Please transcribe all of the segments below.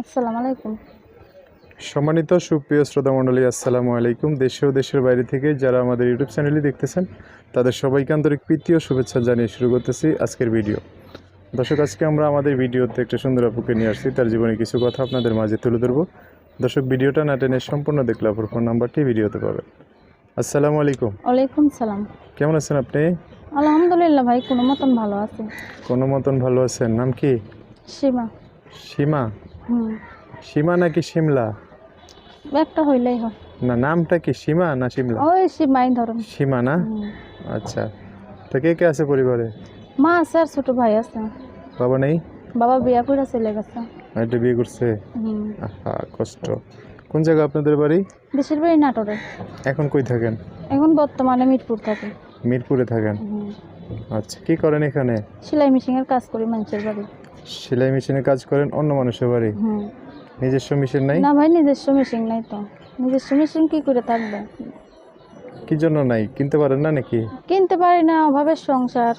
আসসালামু আলাইকুম। সম্মানিত সুপ্রিয় শ্রোতা মণ্ডলী আসসালামু আলাইকুম। দেশে ও দেশের বাইরে থেকে যারা আমাদের ইউটিউব চ্যানেলটি দেখতেছেন তাদের সবাইকে আন্তরিক প্রীতি ও শুভেচ্ছা জানিয়ে শুরু করতেছি আজকের ভিডিও। দর্শক আজকে আমরা আমাদের ভিডিওতে একটা সুন্দর আপুকে নিয়ে আসছি। তার জীবনে কিছু কথা আপনাদের মাঝে তুলে ধরবো। দর্শক ভিডিওটা না টেনে সম্পূর্ণ দেখলে আপুর ফোন নাম্বারটি ভিডিওতে পাবেন। আসসালামু আলাইকুম। ওয়ালাইকুম সালাম। কেমন আছেন আপনি? আলহামদুলিল্লাহ ভাই কোনো মতন ভালো আছে। কোনো মতন ভালো আছেন? নাম কি? সীমা। সীমা? সীমা নাকি সিমলা? একটা হইলেই হয়। না নামটা কি সীমা না সিমলা? ওই সীমাই ধরুন। সীমা না? আচ্ছা। তো কে কে আছে পরিবারে? মা আছে আর ছোট ভাই আছে। বাবা নেই? বাবা বিয়া করে চলে গেছে। একটা বিয়ে করছে? আহা কষ্ট। কোন জায়গা আপনাদের বাড়ি? দেশের বাড়ি নাটোরে। এখন কই থাকেন? এখন বর্তমানে মিরপুর থাকে। মিরপুরে থাকেন? আচ্ছা কি করেন এখানে? সেলাই মেশিনের কাজ করি মানুষের বাড়ি। সেলাই মেশিনে কাজ করেন অন্য মানুষের বাড়ি? নিজস্ব মেশিন নাই? না ভাই নিজস্ব মেশিন নাই তো। নিজস্ব মেশিন কি করে থাকবে? কি জন্য নাই? কিনতে পারেন না নাকি? কিনতে পারি না অভাবে সংসার।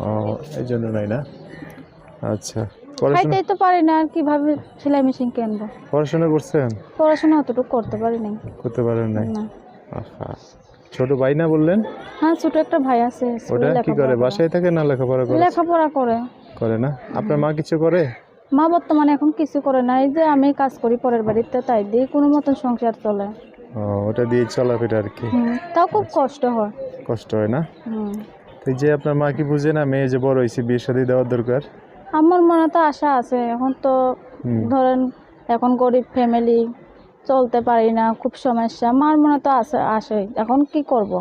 ও এই জন্য নাই না? আচ্ছা খাইতেই তো পারি না আর কীভাবে সেলাই মেশিন কিনবো? পড়াশোনা করছেন? পড়াশোনা অতটুকু করতে পারি নাই। করতে পারেন নাই? না। আহা। ছোট ভাই না বললেন? হ্যাঁ ছোট একটা ভাই আছে ওটা? কি করে। বাসায় থাকে না লেখাপড়া করে? লেখাপড়া করে। করে না? আপনার মা কিছু করে? মা বর্তমানে এখন কিছু করে না। এই যে আমি কাজ করি পরের বাড়িতে তাই দিয়ে কোনো মতন সংসার চলে। ও ওটা দিয়ে চলাফেরা আর কি। তাও খুব কষ্ট হয়। কষ্ট হয় না? তো এই যে আপনার মা কি বুঝে না মেয়ে যে বড় হয়েছে বিয়ে শাদী দেওয়ার দরকার? আমার মনে তো আশা আছে। এখন তো ধরেন এখন গরিব ফ্যামিলি চলতে পারি না খুব সমস্যা। মার মনে তো আসে আসে এখন কি করব।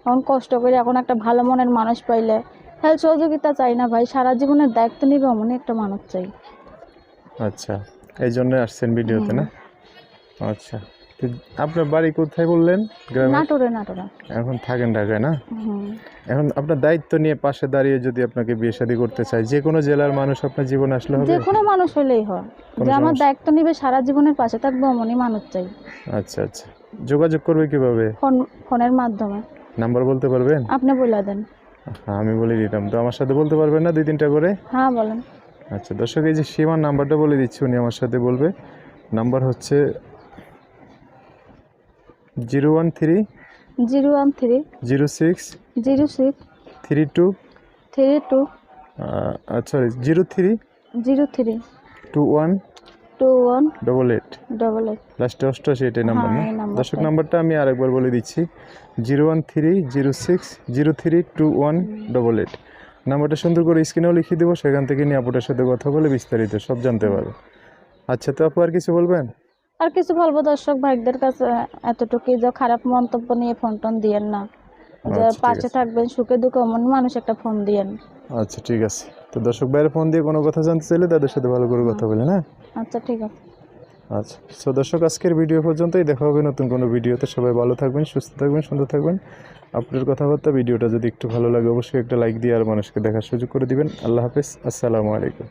এখন কষ্ট করে এখন একটা ভালো মনের মানুষ পাইলে হেল্প সহযোগিতা চাই না ভাই। সারা জীবনের দায়িত্ব নিবে এমনই একটা মানুষ চাই। আচ্ছা এই জন্য আসছেন ভিডিওতে না? আচ্ছা। আপনার বাড়ি কোথায় বললেন? গ্রামে? নাটোরে নাটোরে। এখন থাকেন ঢাকায় না? এখন আপনার দায়িত্ব নিয়ে পাশে দাঁড়িয়ে যদি আপনাকে বিয়ে শাদী করতে চাই যে কোনো জেলার মানুষ আপনার জীবন আসলে হবে? যে কোনো মানুষ হলেই হয়। যে আমার দায়িত্ব নিবে সারা জীবনের পাশে থাকবে এমনই মানুষ চাই। আচ্ছা আচ্ছা। যোগাযোগ করবে কীভাবে? ফোন ফোনের মাধ্যমে। নাম্বার বলতে পারবেন? আপনি বলে দেন। হ্যাঁ আমি বলে দিতাম। তো আমার সাথে বলতে পারবেন না দুই তিনটা করে? হ্যাঁ বলেন। আচ্ছা দর্শক এই যে সীমার নাম্বারটা বলে দিচ্ছি উনি আমার সাথে বলবে। নাম্বার হচ্ছে zero one three zero one three zero six zero six three two three two sorry zero three zero three two one two one double eight double eight লাস্টে অষ্টআশি এটাই নাম্বার না? হ্যাঁ। দর্শক নাম্বারটা আমি আরেকবার বলে দিচ্ছি। Zero one three zero six zero three two one double eight নাম্বারটা সুন্দর করে স্ক্রিনেও লিখিয়ে দেবো সেখান থেকে নিয়ে আপুটার সাথে কথা বলে বিস্তারিত সব জানতে পারবে। আচ্ছা তো আপু আর কিছু বলবেন? আর কিছু বলব দর্শক ভাইদের কাছে এতটুকুই যে খারাপ মন্তব্য নিয়ে ফোন টোন দিয়েন না। যে আচ্ছা, পাশে থাকবেন সুখে দুঃখে এমন মানুষ একটা ফোন দিয়েন। আচ্ছা ঠিক আছে। তো দর্শক বাইরে ফোন দিয়ে কোনো কথা জানতে চাইলে তাদের সাথে ভালো করে কথা বলে না আচ্ছা ঠিক আছে। আচ্ছা সো দর্শক আজকের ভিডিও পর্যন্তই। দেখা হবে নতুন কোনো ভিডিওতে। সবাই ভালো থাকবেন সুস্থ থাকবেন সুন্দর থাকবেন। আপনার কথাবার্তা ভিডিওটা যদি একটু ভালো লাগে অবশ্যই একটা লাইক দিয়ে আর মানুষকে দেখার সুযোগ করে দিবেন। আল্লাহ হাফেজ। আসসালামু আলাইকুম।